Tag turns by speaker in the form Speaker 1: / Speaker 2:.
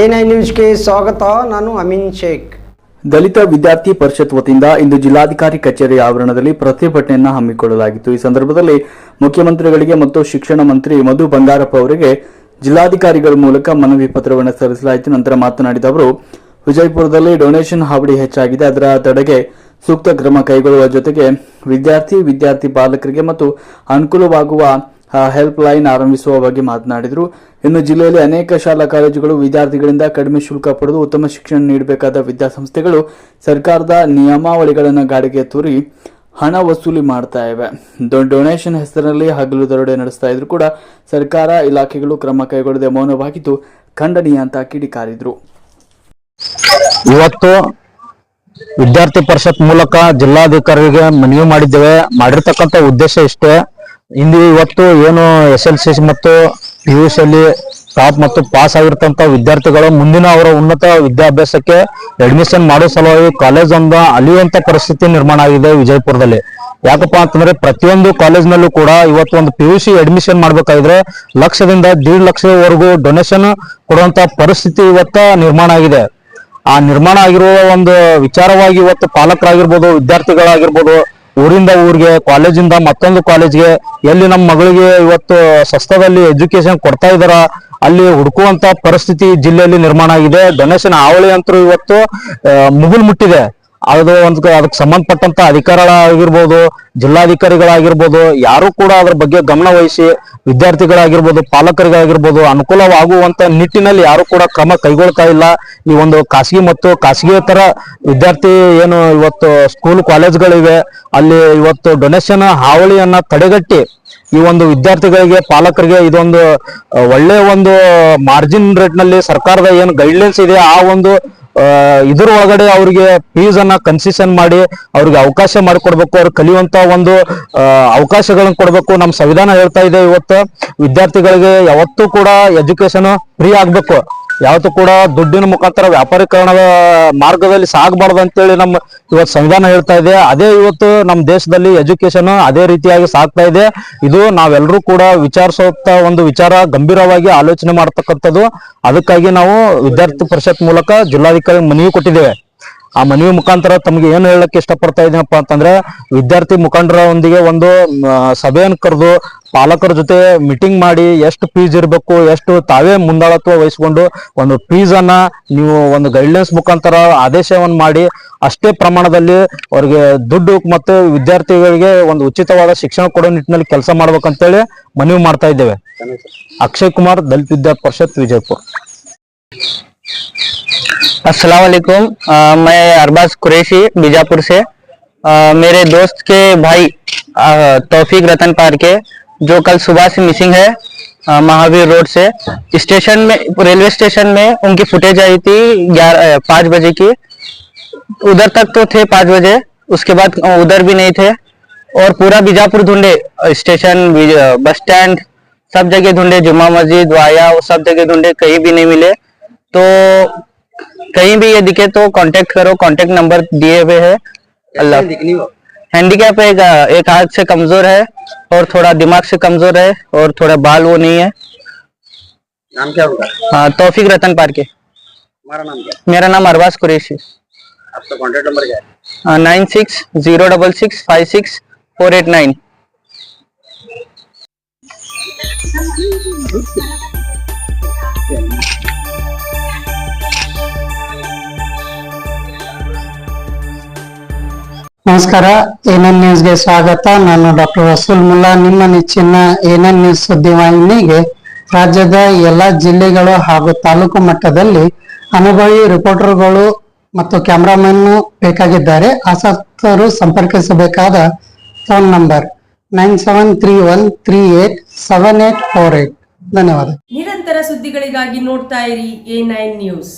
Speaker 1: A nine ನ್ಯೂಸ್ಗೆ ಸ್ವಾಗತ, ನಾನು ಅಮಿನ್ ಶೇಖ್.
Speaker 2: ದಲಿತ ವಿದ್ಯಾರ್ಥಿ ಪರಿಷತ್ ವತಿಯಿಂದ ಇಂದು ಜಿಲ್ಲಾಧಿಕಾರಿ ಕಚೇರಿ ಆವರಣದಲ್ಲಿ ಪ್ರತಿಭಟನೆಯನ್ನು ಹಮ್ಮಿಕೊಳ್ಳಲಾಗಿತ್ತು. ಈ ಸಂದರ್ಭದಲ್ಲಿ ಮುಖ್ಯಮಂತ್ರಿಗಳಿಗೆ ಮತ್ತು ಶಿಕ್ಷಣ ಮಂತ್ರಿ ಮಧು ಬಂಗಾರಪ್ಪ ಅವರಿಗೆ ಜಿಲ್ಲಾಧಿಕಾರಿಗಳ ಮೂಲಕ ಮನವಿ ಪತ್ರವನ್ನು ಸಲ್ಲಿಸಲಾಯಿತು. ನಂತರ ಮಾತನಾಡಿದ ಅವರು, ವಿಜಯಪುರದಲ್ಲಿ ಡೊನೇಷನ್ ಹಾವಳಿ ಹೆಚ್ಚಾಗಿದೆ. ಅದರ ತಡೆಗೆ ಸೂಕ್ತ ಕ್ರಮ ಕೈಗೊಳ್ಳುವ ಜೊತೆಗೆ ವಿದ್ಯಾರ್ಥಿ ವಿದ್ಯಾರ್ಥಿ ಪಾಲಕರಿಗೆ ಮತ್ತು ಅನುಕೂಲವಾಗುವ ಹೆಲ್ಪ್ ಲೈನ್ ಆರಂಭಿಸುವ ಬಗ್ಗೆ ಮಾತನಾಡಿದರು. ಇನ್ನು ಜಿಲ್ಲೆಯಲ್ಲಿ ಅನೇಕ ಶಾಲಾ ಕಾಲೇಜುಗಳು ವಿದ್ಯಾರ್ಥಿಗಳಿಂದ ಕಡಿಮೆ ಶುಲ್ಕ ಪಡೆದು ಉತ್ತಮ ಶಿಕ್ಷಣ ನೀಡಬೇಕಾದ ವಿದ್ಯಾಸಂಸ್ಥೆಗಳು ಸರ್ಕಾರದ ನಿಯಮಾವಳಿಗಳನ್ನು ಗಾಡಿಗೆ ತೂರಿ ಹಣ ವಸೂಲಿ ಮಾಡ್ತಾ ಇವೆ. ಡೊನೇಷನ್ ಹೆಸರಿನಲ್ಲಿ ಹಗಲು ದರೋಡೆ ನಡೆಸ್ತಾ ಇದ್ರು ಕೂಡ ಸರ್ಕಾರ ಇಲಾಖೆಗಳು ಕ್ರಮ ಕೈಗೊಳ್ಳದೆ ಮೌನವಾಗಿದ್ದು ಖಂಡನೀಯ ಅಂತ ಕಿಡಿಕಾರಿದ್ರು.
Speaker 3: ಇವತ್ತು ವಿದ್ಯಾರ್ಥಿ ಪರಿಷತ್ ಮೂಲಕ ಜಿಲ್ಲಾಧಿಕಾರಿಗೆ ಮನವಿ ಮಾಡಿದ್ದೇವೆ. ಮಾಡಿರ್ತಕ್ಕಂಥ ಉದ್ದೇಶ ಇಷ್ಟೇ. ಇಂದು ಇವತ್ತು ಏನು ಎಸ್ ಎಲ್ ಸಿ ಮತ್ತು ಪಿ ಯು ಸಿಯಲ್ಲಿ ಟಾಪ್ ಮತ್ತು ಪಾಸ್ ಆಗಿರ್ತಂತ ವಿದ್ಯಾರ್ಥಿಗಳು ಮುಂದಿನ ಅವರ ಉನ್ನತ ವಿದ್ಯಾಭ್ಯಾಸಕ್ಕೆ ಅಡ್ಮಿಷನ್ ಮಾಡೋ ಸಲುವಾಗಿ ಕಾಲೇಜ್ ಒಂದು ಅಲಿಯುವಂತ ಪರಿಸ್ಥಿತಿ ನಿರ್ಮಾಣ ಆಗಿದೆ ವಿಜಯಪುರದಲ್ಲಿ. ಯಾಕಪ್ಪ ಅಂತಂದ್ರೆ ಪ್ರತಿಯೊಂದು ಕಾಲೇಜ್ನಲ್ಲೂ ಕೂಡ ಇವತ್ತು ಒಂದು ಪಿ ಯು ಸಿ ಅಡ್ಮಿಷನ್ ಮಾಡಬೇಕಾದ್ರೆ ಲಕ್ಷದಿಂದ ದೀಡ್ ಲಕ್ಷವರೆಗೂ ಡೊನೇಷನ್ ಕೊಡುವಂತ ಪರಿಸ್ಥಿತಿ ಇವತ್ತ ನಿರ್ಮಾಣ ಆಗಿದೆ. ಆ ನಿರ್ಮಾಣ ಆಗಿರುವ ಒಂದು ವಿಚಾರವಾಗಿ ಇವತ್ತು ಪಾಲಕರಾಗಿರ್ಬೋದು, ವಿದ್ಯಾರ್ಥಿಗಳಾಗಿರ್ಬೋದು ಊರಿಂದ ಊರಿಗೆ, ಕಾಲೇಜಿಂದ ಮತ್ತೊಂದು ಕಾಲೇಜ್ಗೆ, ಎಲ್ಲಿ ನಮ್ಮ ಮಗಳಿಗೆ ಇವತ್ತು ಸಸ್ತದಲ್ಲಿ ಎಜುಕೇಶನ್ ಕೊಡ್ತಾ ಇದಾರ ಅಲ್ಲಿ ಹುಡುಕುವಂತ ಪರಿಸ್ಥಿತಿ ಜಿಲ್ಲೆಯಲ್ಲಿ ನಿರ್ಮಾಣ ಆಗಿದೆ. ಗಣೇಶನ ಹಾವಳಿ ಅಂತೂ ಇವತ್ತು ಮುಗಿಲ್ ಮುಗುಲ್ ಮುಟ್ಟಿದೆ. ಅದು ಒಂದು ಅದಕ್ಕೆ ಸಂಬಂಧಪಟ್ಟಂತ ಅಧಿಕಾರಿಗಳಾಗಿರ್ಬೋದು, ಜಿಲ್ಲಾಧಿಕಾರಿಗಳಾಗಿರ್ಬೋದು, ಯಾರು ಕೂಡ ಅದ್ರ ಬಗ್ಗೆ ಗಮನ ವಹಿಸಿ ವಿದ್ಯಾರ್ಥಿಗಳಾಗಿರ್ಬೋದು, ಪಾಲಕರಿಗಾಗಿರ್ಬೋದು ಅನುಕೂಲವಾಗುವಂತ ನಿಟ್ಟಿನಲ್ಲಿ ಯಾರು ಕೂಡ ಕ್ರಮ ಕೈಗೊಳ್ತಾ ಇಲ್ಲ. ಈ ಒಂದು ಖಾಸಗಿ ಮತ್ತು ಖಾಸಗಿಯೇತರ ವಿದ್ಯಾರ್ಥಿ ಏನು ಇವತ್ತು ಸ್ಕೂಲ್ ಕಾಲೇಜ್ಗಳಿವೆ ಅಲ್ಲಿ ಇವತ್ತು ಡೊನೇಷನ್ ಹಾವಳಿಯನ್ನ ತಡೆಗಟ್ಟಿ ಈ ಒಂದು ವಿದ್ಯಾರ್ಥಿಗಳಿಗೆ, ಪಾಲಕರಿಗೆ ಇದೊಂದು ಒಳ್ಳೆಯ ಒಂದು ಮಾರ್ಜಿನ್ ರೇಟ್ನಲ್ಲಿ ಸರ್ಕಾರದ ಏನು ಗೈಡ್ಲೈನ್ಸ್ ಇದೆ, ಆ ಒಂದು ಇದ್ರ ಒಳಗಡೆ ಅವ್ರಿಗೆ ಫೀಸ್ ಅನ್ನ ಕನ್ಸೆಷನ್ ಮಾಡಿ ಅವ್ರಿಗೆ ಅವಕಾಶ ಮಾಡಿಕೊಡ್ಬೇಕು, ಅವ್ರು ಕಲಿಯುವಂತ ಒಂದು ಅವಕಾಶಗಳನ್ನ ಕೊಡ್ಬೇಕು. ನಮ್ಮ ಸಂವಿಧಾನ ಹೇಳ್ತಾ ಇದೆ ಇವತ್ತು, ವಿದ್ಯಾರ್ಥಿಗಳಿಗೆ ಯಾವತ್ತೂ ಕೂಡ ಎಜುಕೇಶನ್ ಫ್ರೀ ಆಗ್ಬೇಕು. ಯಾವತ್ತೂ ಕೂಡ ದುಡ್ಡಿನ ಮುಖಾಂತರ ವ್ಯಾಪಾರೀಕರಣದ ಮಾರ್ಗದಲ್ಲಿ ಸಾಗಬಾರ್ದು ಅಂತೇಳಿ ನಮ್ಮ ಇವತ್ತು ಸಂವಿಧಾನ ಹೇಳ್ತಾ ಇದೆ. ಅದೇ ಇವತ್ತು ನಮ್ಮ ದೇಶದಲ್ಲಿ ಎಜುಕೇಶನ್ ಅದೇ ರೀತಿಯಾಗಿ ಸಾಗ್ತಾ ಇದೆ. ಇದು ನಾವೆಲ್ಲರೂ ಕೂಡ ವಿಚಾರಿಸುತ್ತ ಒಂದು ವಿಚಾರ, ಗಂಭೀರವಾಗಿ ಆಲೋಚನೆ ಮಾಡ್ತಕ್ಕಂಥದ್ದು. ಅದಕ್ಕಾಗಿ ನಾವು ವಿದ್ಯಾರ್ಥಿ ಪರಿಷತ್ ಮೂಲಕ ಜಿಲ್ಲಾಧಿಕಾರಿ ಮನವಿ ಕೊಟ್ಟಿದ್ದೇವೆ. ಆ ಮನವಿ ಮುಖಾಂತರ ತಮಗೆ ಏನು ಹೇಳಕ್ಕೆ ಇಷ್ಟಪಡ್ತಾ ಇದ್ದೀನಪ್ಪ ಅಂತಂದ್ರೆ, ವಿದ್ಯಾರ್ಥಿ ಮುಖಂಡರೊಂದಿಗೆ ಒಂದು ಸಭೆಯನ್ನು ಕರೆದು ಪಾಲಕರ ಜೊತೆ ಮೀಟಿಂಗ್ ಮಾಡಿ ಎಷ್ಟು ಫೀಸ್ ಇರಬೇಕು ಎಷ್ಟು ತಾವೇ ಮುಂದಾಳತ್ವ ವಹಿಸಿಕೊಂಡು ಒಂದು ಫೀಸ್ ಅನ್ನ ನೀವು ಒಂದು ಗೈಡ್ಲೈನ್ಸ್ ಮುಖಾಂತರ ಆದೇಶವನ್ನು ಮಾಡಿ ಅಷ್ಟೇ ಪ್ರಮಾಣದಲ್ಲಿ ಅವ್ರಿಗೆ ದುಡ್ಡು ಮತ್ತು ವಿದ್ಯಾರ್ಥಿಗಳಿಗೆ ಒಂದು ಉಚಿತವಾದ ಶಿಕ್ಷಣ ಕೊಡೋ ನಿಟ್ಟಿನಲ್ಲಿ ಕೆಲಸ ಮಾಡ್ಬೇಕಂತೇಳಿ ಮನವಿ ಮಾಡ್ತಾ ಇದ್ದೇವೆ ಅಕ್ಷಯ್ ಕುಮಾರ್ ದಲಿತ ವಿದ್ಯಾ ಪರಿಷತ್ ವಿಜಯಪುರ
Speaker 4: अस्सलाम वालेकुम अ, मैं अरबाज कुरैशी बीजापुर से अ, मेरे दोस्त के भाई अ, तौफीक रतन पार के जो कल सुबह से मिसिंग है महावीर रोड से, स्टेशन में, रेलवे स्टेशन में उनकी फुटेज आई थी ग्यारह पाँच बजे की। उधर तक तो थे पाँच बजे, उसके बाद उधर भी नहीं थे। और पूरा बीजापुर ढूंढे स्टेशन बस स्टैंड सब जगह ढूंढे, जुम्मा मस्जिद, वाया, वो सब जगह ढूंढे, कहीं भी नहीं मिले। तो कहीं भी ये दिखे तो कांटेक्ट करो कांटेक्ट नंबर दिए हुए है। अल्लाह। हैंडीकैप एक एक हाथ से कमज़ोर है और थोड़ा दिमाग से कमज़ोर है और थोड़ा बाल वो नहीं है।
Speaker 1: नाम क्या होगा
Speaker 4: हाँ तौफीक रतन पार के।
Speaker 1: हमारा नाम क्या?
Speaker 4: मेरा नाम अरबाज कुरैशी
Speaker 1: आपका कॉन्टेक्ट नंबर क्या है?
Speaker 4: Nine six zero double six five six four eight nine.
Speaker 5: ನಮಸ್ಕಾರ. ಎನ್ಎನ್ ನ್ಯೂಸ್ಗೆ ಸ್ವಾಗತ? ನಾನು ಡಾಕ್ಟರ್ ರಸೂಲ್ ಮುಲ್ಲಾ. ನಿಮ್ಮ ನೆಚ್ಚಿನ ಎನ್ಎನ್ ನ್ಯೂಸ್ ಸುದ್ದಿವಾಹಿನಿಗೆ ರಾಜ್ಯದ ಎಲ್ಲಾ ಜಿಲ್ಲೆಗಳು ಹಾಗೂ ತಾಲೂಕು ಮಟ್ಟದಲ್ಲಿ ಅನುಭವಿ ರಿಪೋರ್ಟರ್ಗಳು ಮತ್ತು ಕ್ಯಾಮ್ರಾಮನ್ ಬೇಕಾಗಿದ್ದಾರೆ. ಆಸಕ್ತರು ಸಂಪರ್ಕಿಸಬೇಕಾದ phone number nine seven three one three eight seven eight four eight ಧನ್ಯವಾದ.
Speaker 6: ನಿರಂತರ ಸುದ್ದಿಗಳಿಗಾಗಿ ನೋಡ್ತಾ ಇರಿ ಎ ನ್ಯೂಸ್